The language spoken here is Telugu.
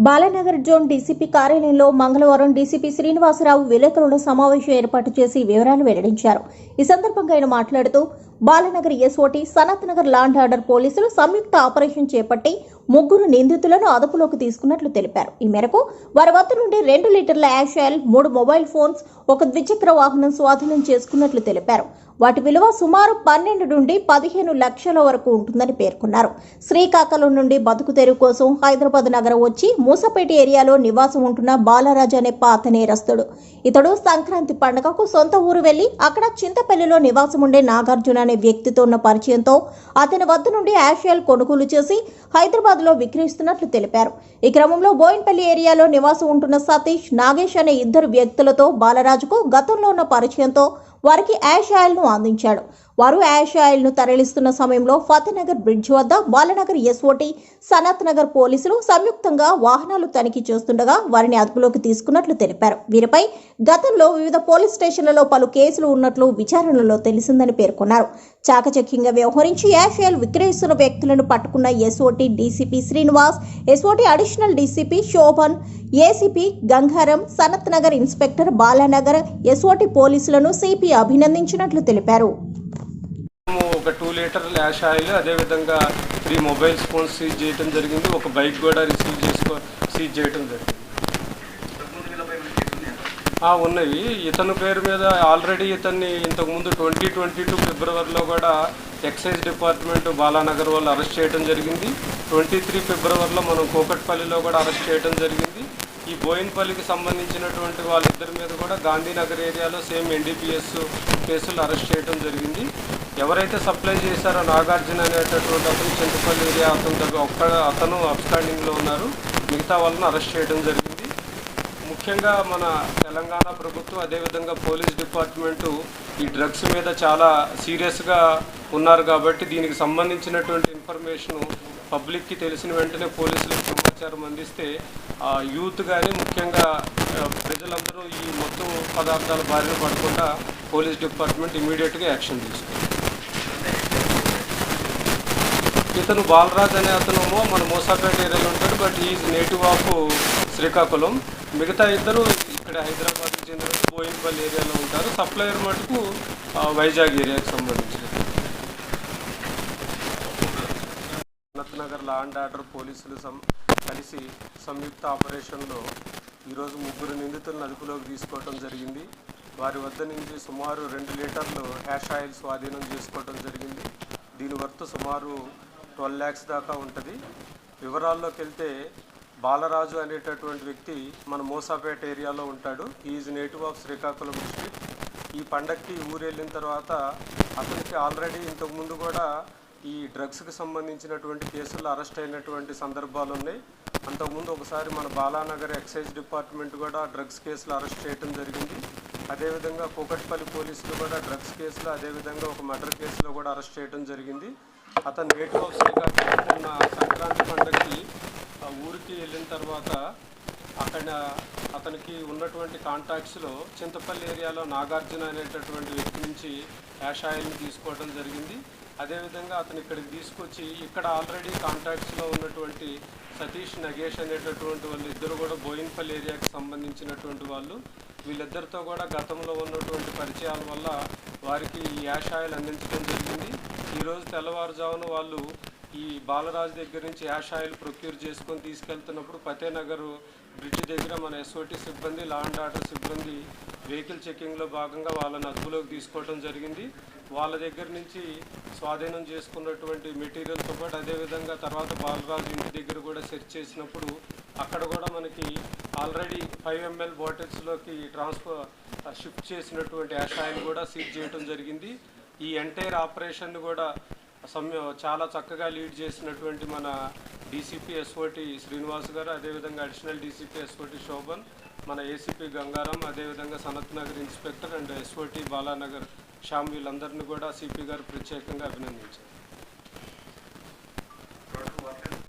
బాలానగర్ జోన్ డీసీపీ కార్యాలయంలో మంగళవారం డీసీపీ శ్రీనివాసరావు విలేకరుల సమావేశం ఏర్పాటు చేసి వివరాలు వెల్లడించారు. ఈ సందర్భంగా ఆయన మాట్లాడుతూ Balanagar SOT Sanath Nagar law and order పోలీసులు సంయుక్త ఆపరేషన్ చేపట్టి ముగ్గురు నిందితులను అదుపులోకి తీసుకున్నట్లు తెలిపారు. ఈ మేరకు వారి వద్ద నుండి రెండు లీటర్ల యాష్ ఆయిల్ మూడు మొబైల్ ఫోన్స్ ఒక ద్విచక్ర వాహనం స్వాధీనం చేసుకున్నట్లు తెలిపారు. వాటి విలువ సుమారు పన్నెండు నుండి పదిహేను లక్షల వరకు ఉంటుందని పేర్కొన్నారు. శ్రీకాకుళం నుండి బతుకుతెరువు కోసం హైదరాబాద్ నగరం వచ్చి మూసపేట ఏరియాలో నివాసం ఉంటున్న బాలరాజు అనే పాత నేరస్తుడు. ఇతడు సంక్రాంతి పండుగకు సొంత ఊరు వెళ్ళి అక్కడ చింతపల్లిలో నివాసం ఉండే నాగార్జున అనే వ్యక్తితో ఉన్న పరిచయంతో అతని వద్ద నుండి యాషియల్ కొనుగోలు చేసి హైదరాబాద్లో విక్రయిస్తున్నట్లు తెలిపారు. ఈ క్రమంలో బోయిన్పల్లి ఏరియాలో నివాసం ఉంటున్న సతీష్ నాగేష్ అనే ఇద్దరు వ్యక్తులతో బాలరాజుకు గతంలో ఉన్న పరిచయంతో వారికి యాష్ ఆయిల్ను అందించాడు? వారు యాష్ ఆయిల్ను తరలిస్తున్న సమయంలో ఫతేనగర్ బ్రిడ్జ్ వద్ద బాలనగర్ ఎస్ఓటి సనత్ నగర్ పోలీసులు సంయుక్తంగా వాహనాలు తనిఖీ చేస్తుండగా వారిని అదుపులోకి తీసుకున్నట్లు తెలిపారు. వీరిపై గతంలో వివిధ పోలీస్ స్టేషన్లలో పలు కేసులు ఉన్నట్లు విచారణలో తెలిసిందని పేర్కొన్నారు. చాకచక్యంగా వ్యవహరించి యాష్ ఆయిల్ విక్రయిస్తున్న వ్యక్తులను పట్టుకున్న SOT DCP Srinivas SOT additional DCP Shobhan ACP Gangaram Sanath Nagar inspector Balanagar SOT పోలీసులను సిపి అభినందించినట్లు తెలిపారు. ఒక టూ లీటర్ ల్యాష్ ఆయిల్ అదేవిధంగా త్రీ మొబైల్ ఫోన్స్ సీజ్ చేయడం జరిగింది. ఒక బైక్ కూడా రిసీవ్ చేసుకో సీజ్ చేయడం జరిగింది. ఆ, ఉన్నాయి. ఇతని పేరు మీద ఆల్రెడీ ఇతన్ని ఇంతకుముందు ట్వంటీ ట్వంటీ టూ ఫిబ్రవరిలో కూడా ఎక్సైజ్ డిపార్ట్మెంట్ బాలానగర్ వాళ్ళు అరెస్ట్ చేయడం జరిగింది. ట్వంటీ త్రీ ఫిబ్రవరిలో మనం కోకట్పల్లిలో కూడా అరెస్ట్ చేయడం జరిగింది. ఈ బోయిన్పల్లికి సంబంధించినటువంటి వాళ్ళిద్దరి మీద కూడా గాంధీనగర్ ఏరియాలో సేమ్ ఎన్డీపీఎస్ కేసులు అరెస్ట్ చేయడం జరిగింది. ఎవరైతే సప్లై చేశారో నాగార్జున అనేటటువంటి అతను చింతపల్లి ఏరియా అతను దగ్గర ఒక్క అతను అబ్స్టాండింగ్లో ఉన్నారు. మిగతా వాళ్ళని అరెస్ట్ చేయడం జరిగింది. ముఖ్యంగా మన తెలంగాణ ప్రభుత్వం అదేవిధంగా పోలీస్ డిపార్ట్మెంటు ఈ డ్రగ్స్ మీద చాలా సీరియస్గా ఉన్నారు కాబట్టి దీనికి సంబంధించినటువంటి ఇన్ఫర్మేషన్ పబ్లిక్కి తెలిసిన వెంటనే పోలీసులకు సమాచారం అందిస్తే యూత్ కానీ ముఖ్యంగా ప్రజలందరూ ఈ మొత్తం పదార్థాల బారిన పడకుండా పోలీస్ డిపార్ట్మెంట్ ఇమీడియట్గా యాక్షన్ తీసుకుంది. ఇతను బాలరాజ్ అనే అతను మన మోసాపేట ఏరియాలో ఉంటాడు but is native of Srikakulam. మిగతా ఇద్దరు ఇక్కడ హైదరాబాద్కి చెందిన బోయిన్పల్లి ఏరియాలో ఉంటారు. సప్లయర్ మటుకు వైజాగ్ ఏరియాకి సంబంధించిన నగర్ లా అండ్ ఆర్డర్ పోలీసులు సం కలిసి సంయుక్త ఆపరేషన్లో ఈరోజు ముగ్గురు నిందితులను అదుపులోకి తీసుకోవడం జరిగింది. వారి వద్ద నుంచి సుమారు రెండు లీటర్లు హ్యాష్ ఆయిల్ స్వాధీనం చేసుకోవడం జరిగింది. దీని వర్త్ సుమారు ట్వెల్వ్ ల్యాక్స్ దాకా ఉంటుంది. వివరాల్లోకి వెళ్తే బాలరాజు అనేటటువంటి వ్యక్తి మన మోసాపేట ఏరియాలో ఉంటాడు. Is native of Srikakulam district ఈ పండక్కి ఊరు వెళ్ళిన తర్వాత అతనికి ఆల్రెడీ ఇంతకుముందు కూడా ఈ డ్రగ్స్కి సంబంధించినటువంటి కేసుల్లో అరెస్ట్ అయినటువంటి సందర్భాలు ఉన్నాయి. అంతకుముందు ఒకసారి మన బాలానగర్ ఎక్సైజ్ డిపార్ట్మెంట్ కూడా డ్రగ్స్ కేసులు అరెస్ట్ చేయడం జరిగింది. అదేవిధంగా కూకట్పల్లి పోలీసులు కూడా డ్రగ్స్ కేసులు అదేవిధంగా ఒక మర్డర్ కేసులో కూడా అరెస్ట్ చేయడం జరిగింది. అతను నేటివ్ ఆఫ్ ఉన్న సంక్రాంతి పండుగకి ఊరికి వెళ్ళిన తర్వాత అక్కడ అతనికి ఉన్నటువంటి కాంటాక్ట్స్లో చింతపల్లి ఏరియాలో నాగార్జున అనేటటువంటి వ్యక్తి నుంచి యాష్ ఆయిల్ని తీసుకోవడం జరిగింది. అదేవిధంగా అతను ఇక్కడికి తీసుకొచ్చి ఇక్కడ ఆల్రెడీ కాంటాక్ట్స్లో ఉన్నటువంటి సతీష్ నగేష్ అనేటటువంటి వాళ్ళు ఇద్దరు కూడా బోయిన్పల్లి ఏరియాకి సంబంధించినటువంటి వాళ్ళు. వీళ్ళిద్దరితో కూడా గతంలో ఉన్నటువంటి పరిచయాల వల్ల వారికి ఈ యాష్ ఆయిల్ అందించడం జరిగింది. ఈరోజు తెల్లవారుజామున వాళ్ళు ఈ బాలరాజు దగ్గర నుంచి యాష్ ఆయిల్ ప్రొక్యూర్ చేసుకొని తీసుకెళ్తున్నప్పుడు ఫతేనగర్ బ్రిడ్జ్ దగ్గర మన ఎస్ఓటి సిబ్బంది లాండ్ ఆర్డర్ సిబ్బంది వెహికల్ చెక్కింగ్లో భాగంగా వాళ్ళని అదుపులోకి తీసుకోవడం జరిగింది. వాళ్ళ దగ్గర నుంచి స్వాధీనం చేసుకున్నటువంటి మెటీరియల్తో పాటు అదేవిధంగా తర్వాత బాలరాజు ఇంటి దగ్గర కూడా సెర్చ్ చేసినప్పుడు అక్కడ కూడా మనకి ఆల్రెడీ ఫైవ్ ఎంఎల్ బాటిల్స్లోకి ట్రాన్స్ఫర్ షిఫ్ట్ చేసినటువంటి యాష్ కూడా సీజ్ చేయడం జరిగింది. ఈ ఎంటైర్ ఆపరేషన్ కూడా సమ్య చాలా చక్కగా లీడ్ చేసినటువంటి మన డీసీపీ ఎస్ఓటి శ్రీనివాస్ గారు అదేవిధంగా అడిషనల్ డీసీపీ ఎస్ఓటి శోభన్ మన ఏసీపీ గంగారం అదేవిధంగా Sanath Nagar inspector and SOT Balanagar Shyam వీళ్ళందరినీ కూడా సిపి గారు ప్రత్యేకంగా అభినందించారు.